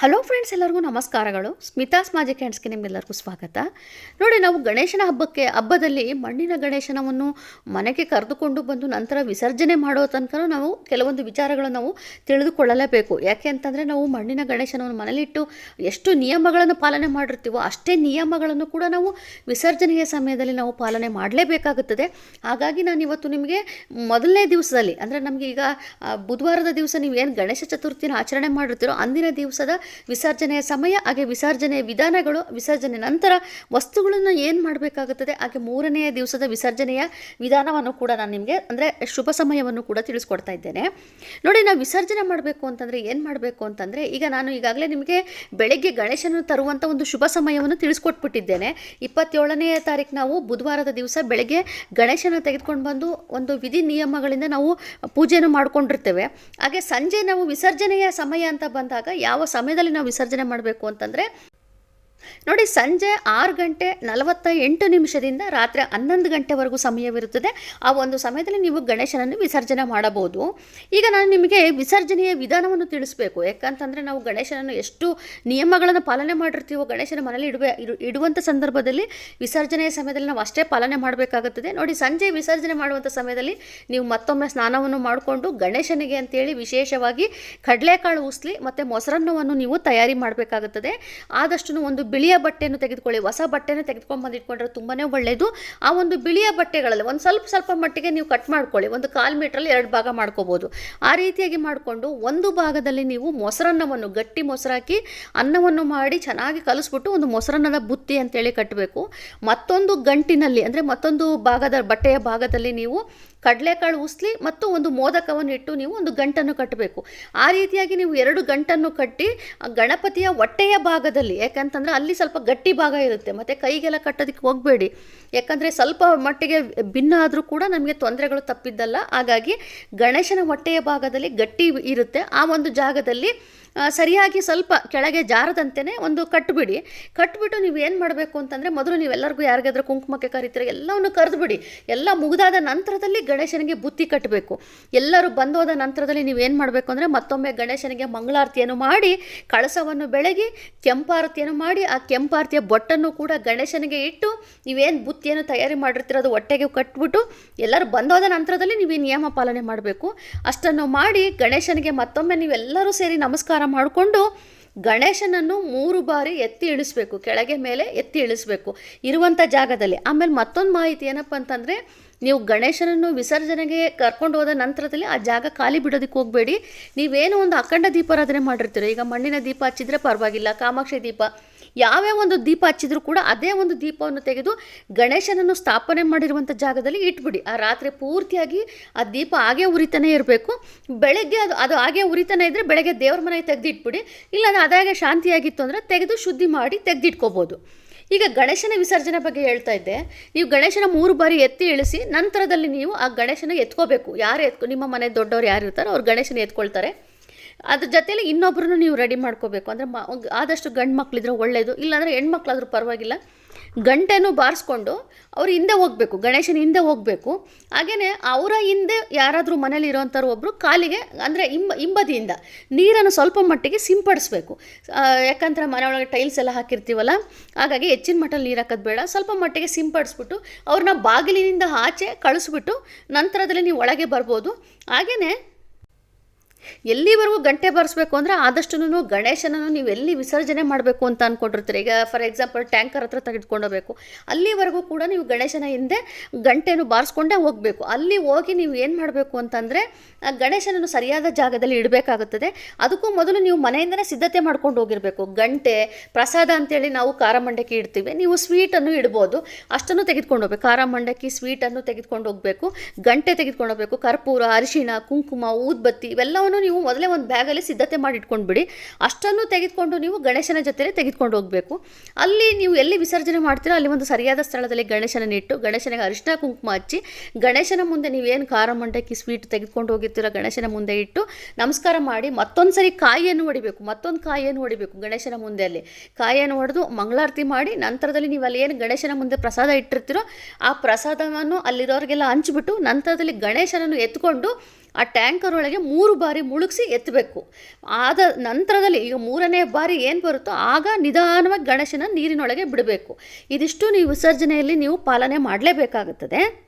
Hello friends ಎಲ್ಲರಿಗೂ ನಮಸ್ಕಾರಗಳು. Smitha's magic ಹ್ಯಾಂಡ್ಸ್ಗೆ ನಿಮ್ಮೆಲ್ಲರಿಗೂ ಸ್ವಾಗತ. ನೋಡಿ, ನಾವು ಗಣೇಶನ ಹಬ್ಬಕ್ಕೆ, ಹಬ್ಬದಲ್ಲಿ ಮಣ್ಣಿನ ಗಣೇಶನವನ್ನು ಮನೆಗೆ ಕರೆದುಕೊಂಡು ಬಂದು ನಂತರ ವಿಸರ್ಜನೆ ಮಾಡೋ ತನಕ ನಾವು ಕೆಲವೊಂದು ವಿಚಾರಗಳನ್ನು ನಾವು ತಿಳಿದುಕೊಳ್ಳಲೇಬೇಕು. ಯಾಕೆ ಅಂತಂದರೆ, ನಾವು ಮಣ್ಣಿನ ಗಣೇಶನವನ್ನು ಮನೇಲಿಟ್ಟು ಎಷ್ಟು ನಿಯಮಗಳನ್ನು ಪಾಲನೆ ಮಾಡಿರ್ತೀವೋ ಅಷ್ಟೇ ನಿಯಮಗಳನ್ನು ಕೂಡ ನಾವು ವಿಸರ್ಜನೆಯ ಸಮಯದಲ್ಲಿ ನಾವು ಪಾಲನೆ ಮಾಡಲೇಬೇಕಾಗುತ್ತದೆ. ಹಾಗಾಗಿ ನಾನು ಇವತ್ತು ನಿಮಗೆ ಮೊದಲನೇ ದಿವಸದಲ್ಲಿ, ಅಂದರೆ ನಮಗೆ ಈಗ ಬುಧವಾರದ ದಿವಸ ನೀವು ಏನು ಗಣೇಶ ಚತುರ್ಥಿನ ಆಚರಣೆ ಮಾಡಿರ್ತೀರೋ, ಅಂದಿನ ದಿವಸದ ವಿಸರ್ಜನೆಯ ಸಮಯ, ಹಾಗೆ ವಿಸರ್ಜನೆಯ ವಿಧಾನಗಳು, ವಿಸರ್ಜನೆ ನಂತರ ವಸ್ತುಗಳನ್ನು ಏನು ಮಾಡಬೇಕಾಗುತ್ತದೆ? ಹಾಗೆ ಮೂರನೆಯ ದಿವಸದ ವಿಸರ್ಜನೆಯ ವಿಧಾನವನ್ನು ಕೂಡ ನಾನು ನಿಮಗೆ, ಅಂದರೆ ಶುಭ ಸಮಯವನ್ನು ಕೂಡ ತಿಳಿಸ್ಕೊಡ್ತಾ ಇದ್ದೇನೆ. ನೋಡಿ, ನಾವು ವಿಸರ್ಜನೆ ಮಾಡಬೇಕು ಅಂತಂದರೆ ಏನು ಮಾಡಬೇಕು ಅಂತಂದರೆ, ಈಗ ನಾನು ಈಗಾಗಲೇ ನಿಮಗೆ ಬೆಳಗ್ಗೆ ಗಣೇಶನ ತರುವಂಥ ಒಂದು ಶುಭ ಸಮಯವನ್ನು ತಿಳಿಸ್ಕೊಟ್ಬಿಟ್ಟಿದ್ದೇನೆ. ಇಪ್ಪತ್ತೇಳನೆಯ ತಾರೀಕು ನಾವು ಬುಧವಾರದ ದಿವಸ ಬೆಳಗ್ಗೆ ಗಣೇಶನ ತೆಗೆದುಕೊಂಡು ಬಂದು ಒಂದು ವಿಧಿ ನಿಯಮಗಳಿಂದ ನಾವು ಪೂಜೆಯನ್ನು ಮಾಡ್ಕೊಂಡಿರ್ತೇವೆ. ಹಾಗೆ ಸಂಜೆ ನಾವು ವಿಸರ್ಜನೆಯ ಸಮಯ ಅಂತ ಬಂದಾಗ ಯಾವ ಸಮಯದಲ್ಲಿ ನಾವು ವಿಸರ್ಜನೆ ಮಾಡಬೇಕು ಅಂತಂದರೆ ನೋಡಿ ಸಂಜೆ ಆರು ಗಂಟೆ ನಲವತ್ತ ಎಂಟು ನಿಮಿಷದಿಂದ ರಾತ್ರಿ ಹನ್ನೊಂದು ಗಂಟೆವರೆಗೂ ಸಮಯವಿರುತ್ತದೆ. ಆ ಒಂದು ಸಮಯದಲ್ಲಿ ನೀವು ಗಣೇಶನನ್ನು ವಿಸರ್ಜನೆ ಮಾಡಬಹುದು. ಈಗ ನಾನು ನಿಮಗೆ ವಿಸರ್ಜನೆಯ ವಿಧಾನವನ್ನು ತಿಳಿಸ್ಬೇಕು. ಯಾಕಂತಂದರೆ ನಾವು ಗಣೇಶನನ್ನು ಎಷ್ಟು ನಿಯಮಗಳನ್ನು ಪಾಲನೆ ಮಾಡಿರ್ತೀವೋ, ಗಣೇಶನ ಮನೇಲಿ ಇಡುವ, ಇಡು, ಇಡುವಂಥ ಸಂದರ್ಭದಲ್ಲಿ ವಿಸರ್ಜನೆಯ ಸಮಯದಲ್ಲಿ ನಾವು ಅಷ್ಟೇ ಪಾಲನೆ ಮಾಡಬೇಕಾಗುತ್ತದೆ. ನೋಡಿ ಸಂಜೆ ವಿಸರ್ಜನೆ ಮಾಡುವಂಥ ಸಮಯದಲ್ಲಿ ನೀವು ಮತ್ತೊಮ್ಮೆ ಸ್ನಾನವನ್ನು ಮಾಡಿಕೊಂಡು ಗಣೇಶನಿಗೆ ಅಂತೇಳಿ ವಿಶೇಷವಾಗಿ ಕಡಲೆಕಾಳು ಉಸ್ಲಿ ಮತ್ತು ಮೊಸರನ್ನವನ್ನು ನೀವು ತಯಾರಿ ಮಾಡಬೇಕಾಗುತ್ತದೆ. ಆದಷ್ಟು ಒಂದು ಬಿಳಿಯ ಬಟ್ಟೆಯನ್ನು ತೆಗೆದುಕೊಳ್ಳಿ, ಹೊಸ ಬಟ್ಟೆನ ತೆಗೆದುಕೊಂಡು ಬಂದಿಟ್ಕೊಂಡ್ರೆ ತುಂಬಾ ಒಳ್ಳೆಯದು ಆ ಒಂದು ಬಿಳಿಯ ಬಟ್ಟೆಗಳಲ್ಲಿ ಒಂದು ಸ್ವಲ್ಪ ಸ್ವಲ್ಪ ಮಟ್ಟಿಗೆ ನೀವು ಕಟ್ ಮಾಡ್ಕೊಳ್ಳಿ, ಒಂದು ಕಾಲು ಮೀಟ್ರಲ್ಲಿ ಎರಡು ಭಾಗ ಮಾಡ್ಕೋಬೋದು. ಆ ರೀತಿಯಾಗಿ ಮಾಡಿಕೊಂಡು ಒಂದು ಭಾಗದಲ್ಲಿ ನೀವು ಮೊಸರನ್ನವನ್ನು ಗಟ್ಟಿ ಮೊಸರಾಕಿ ಅನ್ನವನ್ನು ಮಾಡಿ ಚೆನ್ನಾಗಿ ಕಲಿಸ್ಬಿಟ್ಟು ಒಂದು ಮೊಸರನ್ನದ ಬುತ್ತಿ ಅಂತೇಳಿ ಕಟ್ಟಬೇಕು ಮತ್ತೊಂದು ಗಂಟಿನಲ್ಲಿ, ಅಂದರೆ ಮತ್ತೊಂದು ಭಾಗದ ಬಟ್ಟೆಯ ಭಾಗದಲ್ಲಿ ನೀವು ಕಡಲೆಕಾಳು ಉಸ್ಲಿ ಮತ್ತು ಒಂದು ಮೋದಕವನ್ನು ಇಟ್ಟು ನೀವು ಒಂದು ಗಂಟನ್ನು ಕಟ್ಟಬೇಕು. ಆ ರೀತಿಯಾಗಿ ನೀವು ಎರಡು ಗಂಟನ್ನು ಕಟ್ಟಿ ಗಣಪತಿಯ ಹೊಟ್ಟೆಯ ಭಾಗದಲ್ಲಿ, ಯಾಕಂತಂದರೆ ಅಲ್ಲಿ ಸ್ವಲ್ಪ ಗಟ್ಟಿ ಭಾಗ ಇರುತ್ತೆ, ಮತ್ತು ಕೈಗೆಲ್ಲ ಕಟ್ಟೋದಕ್ಕೆ ಹೋಗಬೇಡಿ. ಯಾಕಂದರೆ ಸ್ವಲ್ಪ ಮಟ್ಟಿಗೆ ಭಿನ್ನ ಆದರೂ ಕೂಡ ನಮಗೆ ತೊಂದರೆಗಳು ತಪ್ಪಿದ್ದಲ್ಲ. ಹಾಗಾಗಿ ಗಣೇಶನ ಹೊಟ್ಟೆಯ ಭಾಗದಲ್ಲಿ ಗಟ್ಟಿ ಇರುತ್ತೆ. ಆ ಒಂದು ಜಾಗದಲ್ಲಿ ಸರಿಯಾಗಿ ಸ್ವಲ್ಪ ಕೆಳಗೆ ಜಾರದಂತೆಯೇ ಒಂದು ಕಟ್ಬಿಡಿ. ಕಟ್ಬಿಟ್ಟು ನೀವು ಏನು ಮಾಡಬೇಕು ಅಂತಂದರೆ ಮೊದಲು ನೀವೆಲ್ಲರಿಗೂ ಯಾರಿಗಾದ್ರೂ ಕುಂಕುಮಕ್ಕೆ ಕರಿತೀರ, ಎಲ್ಲವನ್ನು ಕರೆದುಬಿಡಿ. ಎಲ್ಲ ಮುಗಿದಾದ ನಂತರದಲ್ಲಿ ಗಣೇಶನಿಗೆ ಬುತ್ತಿ ಕಟ್ಟಬೇಕು ಎಲ್ಲರೂ ಬಂದೋದ ನಂತರದಲ್ಲಿ ನೀವು ಏನು ಮಾಡಬೇಕು ಅಂದರೆ ಮತ್ತೊಮ್ಮೆ ಗಣೇಶನಿಗೆ ಮಂಗಳಾರತಿಯನ್ನು ಮಾಡಿ, ಕಳಸವನ್ನು ಬೆಳಗಿ, ಕೆಂಪಾರತಿಯನ್ನು ಮಾಡಿ, ಆ ಕೆಂಪಾರತಿಯ ಬೊಟ್ಟನ್ನು ಕೂಡ ಗಣೇಶನಿಗೆ ಇಟ್ಟು ನೀವೇನು ಬುತ್ತಿಯನ್ನು ತಯಾರಿ ಮಾಡಿರ್ತೀರ ಅದು ಹೊಟ್ಟೆಗೆ ಕಟ್ಬಿಟ್ಟು ಎಲ್ಲರೂ ಬಂದೋದ ನಂತರದಲ್ಲಿ ನೀವು ನಿಯಮ ಪಾಲನೆ ಮಾಡಬೇಕು. ಅಷ್ಟನ್ನು ಮಾಡಿ ಗಣೇಶನಿಗೆ ಮತ್ತೊಮ್ಮೆ ನೀವೆಲ್ಲರೂ ಸೇರಿ ನಮಸ್ಕಾರ ಮಾಡಿಕೊಂಡು ಗಣೇಶನನ್ನು ಮೂರು ಬಾರಿ ಎತ್ತಿ ಇಳಿಸ್ಬೇಕು, ಕೆಳಗೆ ಮೇಲೆ ಎತ್ತಿ ಇಳಿಸ್ಬೇಕು ಇರುವಂಥ ಜಾಗದಲ್ಲಿ. ಆಮೇಲೆ ಮತ್ತೊಂದು ಮಾಹಿತಿ ಏನಪ್ಪ ಅಂತಂದರೆ, ನೀವು ಗಣೇಶನನ್ನು ವಿಸರ್ಜನೆಗೆ ಕರ್ಕೊಂಡು ಹೋದ ನಂತರದಲ್ಲಿ ಆ ಜಾಗ ಖಾಲಿ ಬಿಡೋದಕ್ಕೆ ಹೋಗಬೇಡಿ. ನೀವೇನು ಒಂದು ಅಖಂಡ ದೀಪಾರಾಧನೆ ಮಾಡಿರ್ತೀರೋ. ಈಗ ಮಣ್ಣಿನ ದೀಪ ಹಚ್ಚಿದ್ರೆ ಪರವಾಗಿಲ್ಲ, ಕಾಮಾಕ್ಷಿ ದೀಪ ಯಾವ್ಯಾವ ಒಂದು ದೀಪ ಹಚ್ಚಿದ್ರು ಕೂಡ ಅದೇ ಒಂದು ದೀಪವನ್ನು ತೆಗೆದು ಗಣೇಶನನ್ನು ಸ್ಥಾಪನೆ ಮಾಡಿರುವಂಥ ಜಾಗದಲ್ಲಿ ಇಟ್ಬಿಡಿ. ಆ ರಾತ್ರಿ ಪೂರ್ತಿಯಾಗಿ ಆ ದೀಪ ಹಾಗೆ ಉರಿತಾನೆ ಇರಬೇಕು. ಬೆಳಗ್ಗೆ ಅದು ಅದು ಹಾಗೆ ಉರಿತಾನೆ ಇದ್ದರೆ ಬೆಳಗ್ಗೆ ದೇವ್ರ ಮನೆಗೆ ತೆಗೆದಿಟ್ಬಿಡಿ ಇಲ್ಲ ಅದು ಅದಾಗೆ ಶಾಂತಿಯಾಗಿತ್ತು ಅಂದರೆ ತೆಗೆದು ಶುದ್ಧಿ ಮಾಡಿ ತೆಗೆದಿಟ್ಕೋಬೋದು ಈಗ ಗಣೇಶನ ವಿಸರ್ಜನೆ ಬಗ್ಗೆ ಹೇಳ್ತಾ ಇದ್ದೆ. ನೀವು ಗಣೇಶನ ಮೂರು ಬಾರಿ ಎತ್ತಿ ಇಳಿಸಿ ನಂತರದಲ್ಲಿ ನೀವು ಆ ಗಣೇಶನ ಎತ್ಕೋಬೇಕು. ಯಾರು ಎತ್ಕೊ, ನಿಮ್ಮ ಮನೆ ದೊಡ್ಡವ್ರು ಯಾರು ಇರ್ತಾರೋ ಅವ್ರು ಗಣೇಶನ ಎತ್ಕೊಳ್ತಾರೆ. ಅದ್ರ ಜೊತೆಲಿ ಇನ್ನೊಬ್ಬರನ್ನು ನೀವು ರೆಡಿ ಮಾಡ್ಕೋಬೇಕು. ಅಂದರೆ ಮ ಆದಷ್ಟು ಗಂಡು ಮಕ್ಕಳಿದ್ರೆ ಒಳ್ಳೆಯದು ಇಲ್ಲಾಂದರೆ ಹೆಣ್ಮಕ್ಳಾದ್ರೂ ಪರವಾಗಿಲ್ಲ. ಗಂಟೆನೂ ಬಾರಿಸ್ಕೊಂಡು ಅವ್ರ ಹಿಂದೆ ಹೋಗಬೇಕು, ಗಣೇಶನ ಹಿಂದೆ ಹೋಗಬೇಕು. ಹಾಗೆಯೇ ಅವರ ಹಿಂದೆ ಯಾರಾದರೂ ಮನೇಲಿ ಇರೋವಂಥವ್ರು ಒಬ್ಬರು ಕಾಲಿಗೆ, ಅಂದರೆ ಇಂಬ ಹಿಂಬದಿಯಿಂದ ನೀರನ್ನು ಸ್ವಲ್ಪ ಮಟ್ಟಿಗೆ ಸಿಂಪಡಿಸ್ಬೇಕು. ಯಾಕಂದ್ರೆ ಮನೆ ಒಳಗೆ ಟೈಲ್ಸ್ ಎಲ್ಲ ಹಾಕಿರ್ತೀವಲ್ಲ, ಹಾಗಾಗಿ ಹೆಚ್ಚಿನ ಮಟ್ಟಲ್ಲಿ ನೀರು ಹಾಕೋದು ಬೇಡ. ಸ್ವಲ್ಪ ಮಟ್ಟಿಗೆ ಸಿಂಪಡಿಸ್ಬಿಟ್ಟು ಅವ್ರನ್ನ ಬಾಗಿಲಿನಿಂದ ಆಚೆ ಕಳಿಸ್ಬಿಟ್ಟು ನಂತರದಲ್ಲಿ ನೀವು ಒಳಗೆ ಬರ್ಬೋದು. ಹಾಗೆಯೇ ಎಲ್ಲಿವರೆಗೂ ಗಂಟೆ ಬಾರಿಸ್ಬೇಕು ಅಂದರೆ ಆದಷ್ಟು ಗಣೇಶನನ್ನು ನೀವು ಎಲ್ಲಿ ವಿಸರ್ಜನೆ ಮಾಡಬೇಕು ಅಂತ ಅಂದ್ಕೊಂಡಿರ್ತೀರಿ ಈಗ ಫಾರ್ ಎಕ್ಸಾಂಪಲ್ ಟ್ಯಾಂಕರ್ ಹತ್ರ ತೆಗೆದುಕೊಂಡೋಗ್ಬೇಕು ಅಲ್ಲಿವರೆಗೂ ಕೂಡ ನೀವು ಗಣೇಶನ ಹಿಂದೆ ಗಂಟೆಯನ್ನು ಬಾರಿಸ್ಕೊಂಡೇ ಹೋಗಬೇಕು. ಅಲ್ಲಿ ಹೋಗಿ ನೀವು ಏನು ಮಾಡಬೇಕು ಅಂತಂದರೆ ಗಣೇಶನನ್ನು ಸರಿಯಾದ ಜಾಗದಲ್ಲಿ ಇಡಬೇಕಾಗುತ್ತದೆ. ಅದಕ್ಕೂ ಮೊದಲು ನೀವು ಮನೆಯಿಂದನೇ ಸಿದ್ಧತೆ ಮಾಡ್ಕೊಂಡು ಹೋಗಿರಬೇಕು. ಗಂಟೆ, ಪ್ರಸಾದ ಅಂತೇಳಿ ನಾವು ಖಾರ ಮಂಡಕ್ಕಿ ಇಡ್ತೀವಿ. ನೀವು ಸ್ವೀಟನ್ನು ಇಡ್ಬೋದು. ಅಷ್ಟನ್ನು ತೆಗೆದುಕೊಂಡು ಹೋಗ್ಬೇಕು. ಖಾರ ಮಂಡಕ್ಕಿ ಸ್ವೀಟನ್ನು ತೆಗೆದುಕೊಂಡು ಹೋಗಬೇಕು. ಗಂಟೆ ತೆಗೆದುಕೊಂಡು ಹೋಗಬೇಕು. ಕರ್ಪೂರ, ಅರಿಶಿಣ, ಕುಂಕುಮ, ಊದ್ಬತ್ತಿ ಇವೆಲ್ಲವನ್ನು ನೀವು ಮೊದಲೇ ಒಂದು ಬ್ಯಾಗಲ್ಲಿ ಸಿದ್ಧತೆ ಮಾಡಿ ಇಟ್ಕೊಂಡ್ಬಿಡಿ ಅಷ್ಟನ್ನು ತೆಗೆದುಕೊಂಡು ನೀವು ಗಣೇಶನ ಜೊತೆಲೇ ತೆಗೆದುಕೊಂಡು ಹೋಗಬೇಕು. ಅಲ್ಲಿ ನೀವು ಎಲ್ಲಿ ವಿಸರ್ಜನೆ ಮಾಡ್ತೀರೋ ಅಲ್ಲಿ ಒಂದು ಸರಿಯಾದ ಸ್ಥಳದಲ್ಲಿ ಗಣೇಶನ ಇಟ್ಟು, ಗಣೇಶನಿಗೆ ಅರಿಶಿನ ಕುಂಕುಮ ಹಚ್ಚಿ, ಗಣೇಶನ ಮುಂದೆ ನೀವೇನು ಖಾರ ಮಂಡಕ್ಕಿ, ಸ್ವೀಟ್ ತೆಗೆದುಕೊಂಡು ಹೋಗಿರ್ತೀರೋ ಗಣೇಶನ ಮುಂದೆ ಇಟ್ಟು ನಮಸ್ಕಾರ ಮಾಡಿ ಮತ್ತೊಂದು ಸರಿ ಕಾಯಿಯನ್ನು ಹೊಡಿಬೇಕು. ಮತ್ತೊಂದು ಕಾಯಿಯನ್ನು ಹೊಡಿಬೇಕು ಗಣೇಶನ ಮುಂದೆ ಅಲ್ಲಿ ಕಾಯಿಯನ್ನು ಹೊಡೆದು ಮಂಗಳಾರತಿ ಮಾಡಿ ನಂತರದಲ್ಲಿ ನೀವು ಅಲ್ಲಿ ಏನು ಗಣೇಶನ ಮುಂದೆ ಪ್ರಸಾದ ಇಟ್ಟಿರ್ತೀರೋ ಆ ಪ್ರಸಾದವನ್ನು ಅಲ್ಲಿರೋರಿಗೆಲ್ಲ ಹಂಚಿಬಿಟ್ಟು ನಂತರದಲ್ಲಿ ಗಣೇಶನನ್ನು ಎತ್ಕೊಂಡು ಆ ಟ್ಯಾಂಕರ್ ಒಳಗೆ ಮೂರು ಬಾರಿ ಮುಳುಗಿಸಿ ಎತ್ತಬೇಕು ಆದ ನಂತರದಲ್ಲಿ ಈಗ ಮೂರನೇ ಬಾರಿ ಏನು ಬರುತ್ತೋ ಆಗ ನಿಧಾನವಾಗಿ ಗಣೇಶನ ನೀರಿನೊಳಗೆ ಬಿಡಬೇಕು. ಇದಿಷ್ಟು ನೀವು ವಿಸರ್ಜನೆಯಲ್ಲಿ ನೀವು ಪಾಲನೆ ಮಾಡಲೇಬೇಕಾಗುತ್ತದೆ.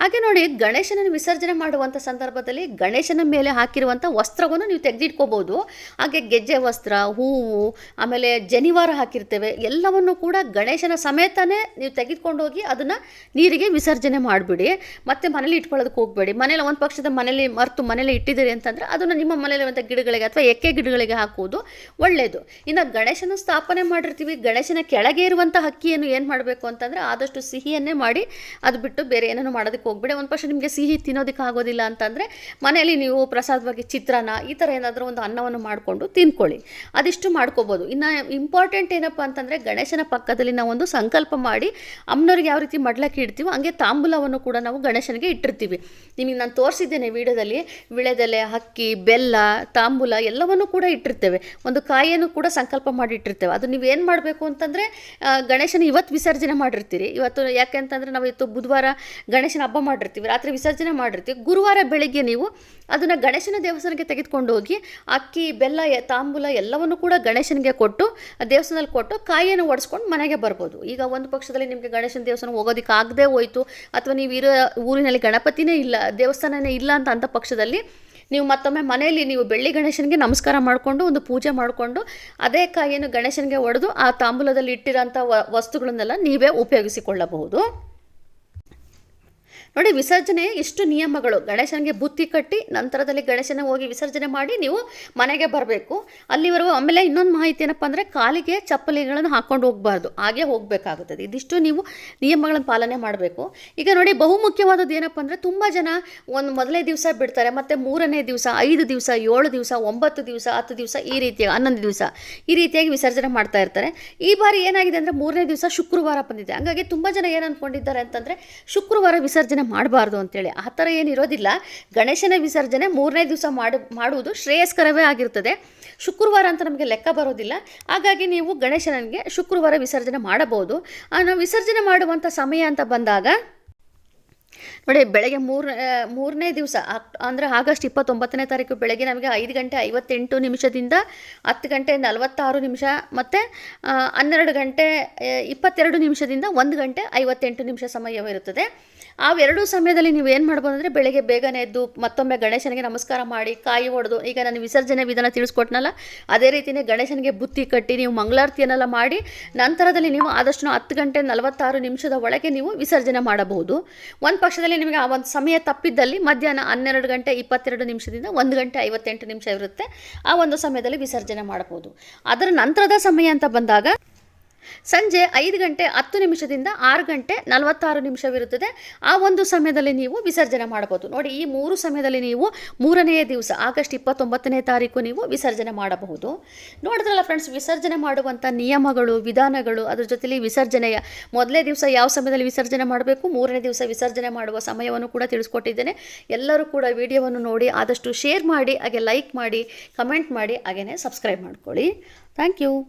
ಹಾಗೆ ನೋಡಿ ಗಣೇಶನ ವಿಸರ್ಜನೆ ಮಾಡುವಂಥ ಸಂದರ್ಭದಲ್ಲಿ ಗಣೇಶನ ಮೇಲೆ ಹಾಕಿರುವಂಥ ವಸ್ತ್ರವನ್ನು ನೀವು ತೆಗೆದಿಟ್ಕೋಬೋದು ಹಾಗೆ ಗೆಜ್ಜೆ ವಸ್ತ್ರ, ಹೂವು, ಆಮೇಲೆ ಜನಿವಾರ ಹಾಕಿರ್ತೇವೆ, ಎಲ್ಲವನ್ನು ಕೂಡ ಗಣೇಶನ ಸಮೇತನೇ ನೀವು ತೆಗೆದುಕೊಂಡು ಹೋಗಿ ಅದನ್ನು ನೀರಿಗೆ ವಿಸರ್ಜನೆ ಮಾಡಿಬಿಡಿ. ಮತ್ತೆ ಮನೇಲಿ ಇಟ್ಕೊಳ್ಳೋದಕ್ಕೆ ಹೋಗಬೇಡಿ. ಮನೇಲಿ ಒಂದು ಪಕ್ಷದ ಮನೇಲಿ ಮರೆತು ಮನೇಲಿ ಇಟ್ಟಿದ್ದೀರಿ ಅಂತಂದರೆ ಅದನ್ನು ನಿಮ್ಮ ಮನೇಲಿರುವಂಥ ಗಿಡಗಳಿಗೆ ಅಥವಾ ಎಕ್ಕೆ ಗಿಡಗಳಿಗೆ ಹಾಕುವುದು ಒಳ್ಳೆಯದು ಇನ್ನು ಗಣೇಶನ ಸ್ಥಾಪನೆ ಮಾಡಿರ್ತೀವಿ, ಗಣೇಶನ ಕೆಳಗೆ ಇರುವಂಥ ಹಕ್ಕಿಯನ್ನು ಏನು ಮಾಡಬೇಕು ಅಂತಂದರೆ ಆದಷ್ಟು ಸಿಹಿಯನ್ನೇ ಮಾಡಿ ಅದು ಬಿಟ್ಟು ಬೇರೆ ಏನನ್ನು ಮಾಡೋದಕ್ಕೆ ಹೋಗ್ಬೇಡಿ. ಒಂದು ಪಕ್ಷ ನಿಮಗೆ ಸಿಹಿ ತಿನ್ನೋದಕ್ಕೆ ಆಗೋದಿಲ್ಲ ಅಂತಂದರೆ ಮನೆಯಲ್ಲಿ ನೀವು ಪ್ರಸಾದವಾಗಿ ಚಿತ್ರಾನ್ನ ಈ ಥರ ಏನಾದರೂ ಒಂದು ಅನ್ನವನ್ನು ಮಾಡಿಕೊಂಡು ತಿನ್ಕೊಳ್ಳಿ. ಅದಿಷ್ಟು ಮಾಡ್ಕೋಬೋದು. ಇನ್ನು ಇಂಪಾರ್ಟೆಂಟ್ ಏನಪ್ಪ ಅಂತಂದರೆ ಗಣೇಶನ ಪಕ್ಕದಲ್ಲಿ ನಾವು ಒಂದು ಸಂಕಲ್ಪ ಮಾಡಿ ಅಮ್ಮನವ್ರಿಗೆ ಯಾವ ರೀತಿ ಮಡ್ಲಕ್ಕೆ ಇಡ್ತೀವೋ ಹಂಗೆ ತಾಂಬೂಲವನ್ನು ಕೂಡ ನಾವು ಗಣೇಶನಿಗೆ ಇಟ್ಟಿರ್ತೀವಿ. ನಿಮಗೆ ನಾನು ತೋರಿಸಿದ್ದೇನೆ ವಿಡಿಯೋದಲ್ಲಿ ವಿಳೆದೆಲೆ ಅಕ್ಕಿ ಬೆಲ್ಲ, ತಾಂಬೂಲ ಎಲ್ಲವನ್ನು ಕೂಡ ಇಟ್ಟಿರ್ತೇವೆ. ಒಂದು ಕಾಯಿಯನ್ನು ಕೂಡ ಸಂಕಲ್ಪ ಮಾಡಿ ಇಟ್ಟಿರ್ತೇವೆ. ಅದು ನೀವು ಏನು ಮಾಡಬೇಕು ಅಂತಂದರೆ ಗಣೇಶನ ಇವತ್ತು ವಿಸರ್ಜನೆ ಮಾಡಿರ್ತೀರಿ. ಇವತ್ತು ಯಾಕೆಂತಂದರೆ ನಾವು ಇವತ್ತು ಬುಧವಾರ ಗಣೇಶನ ಹಬ್ಬ ಮಾಡಿರ್ತೀವಿ, ರಾತ್ರಿ ವಿಸರ್ಜನೆ ಮಾಡಿರ್ತೀವಿ. ಗುರುವಾರ ಬೆಳಗ್ಗೆ ನೀವು ಅದನ್ನು ಗಣೇಶನ ದೇವಸ್ಥಾನಕ್ಕೆ ತೆಗೆದುಕೊಂಡು ಹೋಗಿ ಅಕ್ಕಿ, ಬೆಲ್ಲ ತಾಂಬೂಲ ಎಲ್ಲವನ್ನು ಕೂಡ ಗಣೇಶನಿಗೆ ಕೊಟ್ಟು ದೇವಸ್ಥಾನದಲ್ಲಿ ಕೊಟ್ಟು ಕಾಯಿಯನ್ನು ಒಡಿಸ್ಕೊಂಡು ಮನೆಗೆ ಬರ್ಬೋದು. ಈಗ ಒಂದು ಪಕ್ಷದಲ್ಲಿ ನಿಮಗೆ ಗಣೇಶನ ದೇವಸ್ಥಾನ ಹೋಗೋದಕ್ಕೆ ಆಗದೆ ಹೋಯಿತು, ಅಥವಾ ನೀವು ಇರೋ ಊರಿನಲ್ಲಿ ಗಣಪತಿನೇ ಇಲ್ಲ, ದೇವಸ್ಥಾನನೇ ಇಲ್ಲ ಅಂತ ಅಂಥ ಪಕ್ಷದಲ್ಲಿ ನೀವು ಮತ್ತೊಮ್ಮೆ ಮನೆಯಲ್ಲಿ ನೀವು ಬೆಳ್ಳಿ ಗಣೇಶನಿಗೆ ನಮಸ್ಕಾರ ಮಾಡಿಕೊಂಡು ಒಂದು ಪೂಜೆ ಮಾಡಿಕೊಂಡು ಅದೇ ಕಾಯಿಯನ್ನು ಗಣೇಶನಿಗೆ ಒಡೆದು ಆ ತಾಂಬೂಲದಲ್ಲಿ ಇಟ್ಟಿರೋಂಥ ವಸ್ತುಗಳನ್ನೆಲ್ಲ ನೀವೇ ಉಪಯೋಗಿಸಿಕೊಳ್ಳಬಹುದು. ನೋಡಿ, ವಿಸರ್ಜನೆ ಎಷ್ಟು ನಿಯಮಗಳು. ಗಣೇಶನಿಗೆ ಬುತ್ತಿ ಕಟ್ಟಿ ನಂತರದಲ್ಲಿ ಗಣೇಶನ ಹೋಗಿ ವಿಸರ್ಜನೆ ಮಾಡಿ ನೀವು ಮನೆಗೆ ಬರಬೇಕು. ಅಲ್ಲಿವರೆಗೂ ಆಮೇಲೆ ಇನ್ನೊಂದು ಮಾಹಿತಿ ಏನಪ್ಪ ಅಂದರೆ ಕಾಲಿಗೆ ಚಪ್ಪಲಿಗಳನ್ನು ಹಾಕ್ಕೊಂಡು ಹೋಗಬಾರ್ದು. ಹಾಗೆ ಹೋಗಬೇಕಾಗುತ್ತದೆ. ಇದಿಷ್ಟು ನೀವು ನಿಯಮಗಳನ್ನು ಪಾಲನೆ ಮಾಡಬೇಕು. ಈಗ ನೋಡಿ, ಬಹುಮುಖ್ಯವಾದದ್ದು ಏನಪ್ಪ ಅಂದರೆ ತುಂಬ ಜನ ಒಂದು ಮೊದಲನೇ ದಿವಸ ಬಿಡ್ತಾರೆ, ಮತ್ತು ಮೂರನೇ ದಿವಸ, ಐದು ದಿವಸ, ಏಳು ದಿವಸ, ಒಂಬತ್ತು ದಿವಸ, ಹತ್ತು ದಿವಸ ಈ ರೀತಿಯಾಗಿ, ಹನ್ನೊಂದು ದಿವಸ ಈ ರೀತಿಯಾಗಿ ವಿಸರ್ಜನೆ ಮಾಡ್ತಾ ಇರ್ತಾರೆ. ಈ ಬಾರಿ ಏನಾಗಿದೆ ಅಂದರೆ ಮೂರನೇ ದಿವಸ ಶುಕ್ರವಾರ ಬಂದಿದೆ. ಹಾಗಾಗಿ ತುಂಬ ಜನ ಏನು ಅಂದ್ಕೊಂಡಿದ್ದಾರೆ ಅಂತಂದರೆ ಶುಕ್ರವಾರ ವಿಸರ್ಜನೆ ಮಾಡಬಾರ್ದು ಅಂತೇಳಿ. ಆ ಥರ ಏನಿರೋದಿಲ್ಲ ಗಣೇಶನ ವಿಸರ್ಜನೆ ಮೂರನೇ ದಿವಸ ಮಾಡಿ, ಮಾಡುವುದು ಶ್ರೇಯಸ್ಕರವೇ ಆಗಿರ್ತದೆ. ಶುಕ್ರವಾರ ಅಂತ ನಮಗೆ ಲೆಕ್ಕ ಬರೋದಿಲ್ಲ. ಹಾಗಾಗಿ ನೀವು ಗಣೇಶನಿಗೆ ಶುಕ್ರವಾರ ವಿಸರ್ಜನೆ ಮಾಡಬಹುದು. ವಿಸರ್ಜನೆ ಮಾಡುವಂಥ ಸಮಯ ಅಂತ ಬಂದಾಗ ನೋಡಿ ಬೆಳಗ್ಗೆ ಮೂರು ಮೂರನೇ ದಿವಸ ಅಂದರೆ ಆಗಸ್ಟ್ ಇಪ್ಪತ್ತೊಂಬತ್ತನೇ ತಾರೀಕು ಬೆಳಗ್ಗೆ ನಮಗೆ ಐದು ಗಂಟೆ ಐವತ್ತೆಂಟು ನಿಮಿಷದಿಂದ ಹತ್ತು ಗಂಟೆ ನಲವತ್ತಾರು ನಿಮಿಷ ಮತ್ತು ಹನ್ನೆರಡು ಗಂಟೆ ಆ, ಇಪ್ಪತ್ತೆರಡು ನಿಮಿಷದಿಂದ ಒಂದು ಗಂಟೆ ಐವತ್ತೆಂಟು ನಿಮಿಷ ಸಮಯವಿರುತ್ತದೆ ಅವೆರಡೂ ಸಮಯದಲ್ಲಿ ನೀವು ಏನು ಮಾಡ್ಬೋದು ಅಂದರೆ ಬೆಳಗ್ಗೆ ಬೇಗನೆ ಎದ್ದು ಮತ್ತೊಮ್ಮೆ ಗಣೇಶನಿಗೆ ನಮಸ್ಕಾರ ಮಾಡಿ ಕಾಯಿ ಹೊಡೆದು ಈಗ ನಾನು ವಿಸರ್ಜನೆ ವಿಧಾನ ತಿಳಿಸ್ಕೊಟ್ನಲ್ಲ ಅದೇ ರೀತಿಯೇ ಗಣೇಶನಿಗೆ ಬುತ್ತಿ ಕಟ್ಟಿ ನೀವು ಮಂಗಳಾರತಿಯನ್ನೆಲ್ಲ ಮಾಡಿ ನಂತರದಲ್ಲಿ ನೀವು ಆದಷ್ಟು ಹತ್ತು ಗಂಟೆ ನಲವತ್ತಾರು ನಿಮಿಷದ ಒಳಗೆ ನೀವು ವಿಸರ್ಜನೆ ಮಾಡಬಹುದು. ಒಂದು ಪಕ್ಷದಲ್ಲಿ ನಿಮಗೆ ಆ ಒಂದು ಸಮಯ ತಪ್ಪಿದ್ದಲ್ಲಿ ಮಧ್ಯಾಹ್ನ ಹನ್ನೆರಡು ಗಂಟೆ ಇಪ್ಪತ್ತೆರಡು ನಿಮಿಷದಿಂದ ಒಂದು ಗಂಟೆ ಐವತ್ತೆಂಟು ನಿಮಿಷ ಇರುತ್ತೆ. ಆ ಒಂದು ಸಮಯದಲ್ಲಿ ವಿಸರ್ಜನೆ ಮಾಡಬಹುದು. ಅದರ ನಂತರದ ಸಮಯ ಅಂತ ಬಂದಾಗ ಸಂಜೆ ಐದು ಗಂಟೆ ಹತ್ತು ನಿಮಿಷದಿಂದ ಆರು ಗಂಟೆ ನಲವತ್ತಾರು ನಿಮಿಷವಿರುತ್ತದೆ. ಆ ಒಂದು ಸಮಯದಲ್ಲಿ ನೀವು ವಿಸರ್ಜನೆ ಮಾಡಬಹುದು. ನೋಡಿ, ಈ ಮೂರು ಸಮಯದಲ್ಲಿ ನೀವು ಮೂರನೆಯ ದಿವಸ, ಆಗಸ್ಟ್ ಇಪ್ಪತ್ತೊಂಬತ್ತನೇ ತಾರೀಕು ನೀವು ವಿಸರ್ಜನೆ ಮಾಡಬಹುದು. ನೋಡಿದ್ರಲ್ಲ ಫ್ರೆಂಡ್ಸ್ ವಿಸರ್ಜನೆ ಮಾಡುವಂಥ ನಿಯಮಗಳು, ವಿಧಾನಗಳು, ಅದ್ರ ಜೊತೆಲಿ ವಿಸರ್ಜನೆಯ ಮೊದಲೇ ದಿವಸ ಯಾವ ಸಮಯದಲ್ಲಿ ವಿಸರ್ಜನೆ ಮಾಡಬೇಕು, ಮೂರನೇ ದಿವಸ ವಿಸರ್ಜನೆ ಮಾಡುವ ಸಮಯವನ್ನು ಕೂಡ ತಿಳಿಸ್ಕೊಟ್ಟಿದ್ದೇನೆ. ಎಲ್ಲರೂ ಕೂಡ ವಿಡಿಯೋವನ್ನು ನೋಡಿ, ಆದಷ್ಟು ಶೇರ್ ಮಾಡಿ, ಹಾಗೆ ಲೈಕ್ ಮಾಡಿ ಕಮೆಂಟ್ ಮಾಡಿ, ಹಾಗೆಯೇ ಸಬ್ಸ್ಕ್ರೈಬ್ ಮಾಡ್ಕೊಳ್ಳಿ. Thank you